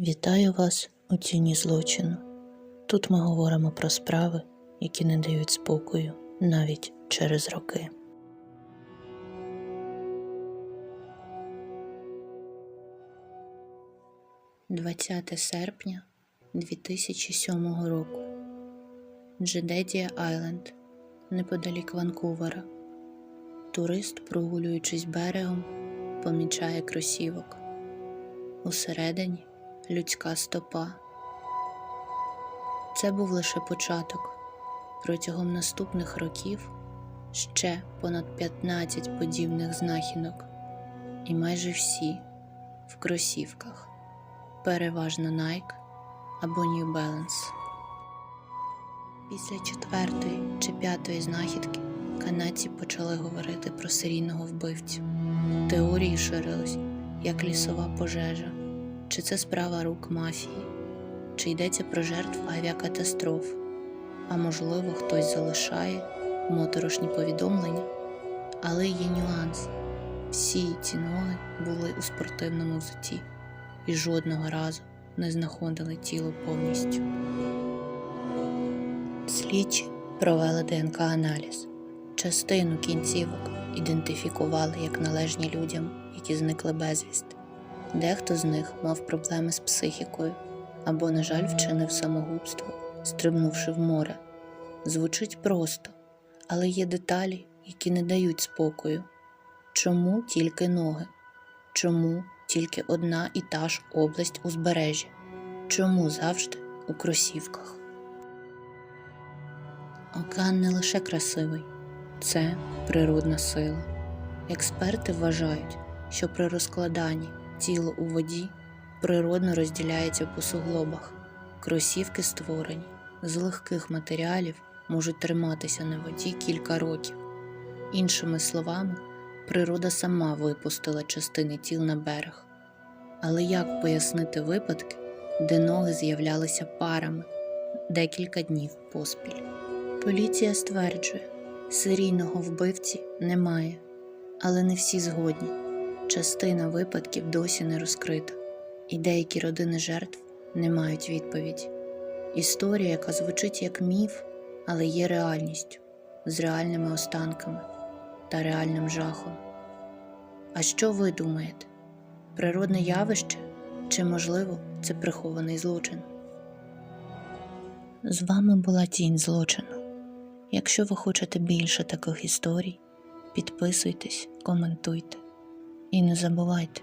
Вітаю вас у тіні злочину. Тут ми говоримо про справи, які не дають спокою навіть через роки. Двадцяте серпня 2007 року. Джедедія Айленд, неподалік Ванкувера. Турист, прогулюючись берегом, помічає кросівок. Усередині людська стопа. Це був лише початок. Протягом наступних років ще понад 15 подібних знахідок, і майже всі в кросівках, переважно Nike або New Balance. Після четвертої чи п'ятої знахідки канадці почали говорити про серійного вбивцю. Теорії ширились, як лісова пожежа, чи це справа рук мафії, чи йдеться про жертв авіакатастроф, а можливо, хтось залишає моторошні повідомлення. Але є нюанс: всі ці ноги були у спортивному взутті і жодного разу не знаходили тіло повністю. Слідчі провели ДНК-аналіз. Частину кінцівок ідентифікували як належні людям, які зникли безвісти. Дехто з них мав проблеми з психікою або, на жаль, вчинив самогубство, стрибнувши в море. Звучить просто, але є деталі, які не дають спокою. Чому тільки ноги? Чому тільки одна і та ж область узбережжя? Чому завжди у кросівках? Океан не лише красивий, це природна сила. Експерти вважають, що при розкладанні тіло у воді природно розділяється по суглобах. Кросівки створені з легких матеріалів можуть триматися на воді кілька років. Іншими словами, природа сама випустила частини тіл на берег. Але як пояснити випадки, де ноги з'являлися парами декілька днів поспіль? Поліція стверджує, серійного вбивці немає, але не всі згодні. Частина випадків досі не розкрита, і деякі родини жертв не мають відповіді. Історія, яка звучить як міф, але є реальністю, з реальними останками та реальним жахом. А що ви думаєте? Природне явище чи, можливо, це прихований злочин? З вами була тінь злочину. Якщо ви хочете більше таких історій, підписуйтесь, коментуйте і не забувайте,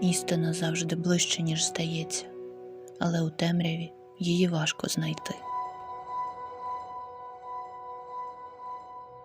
істина завжди ближче, ніж здається, але у темряві її важко знайти.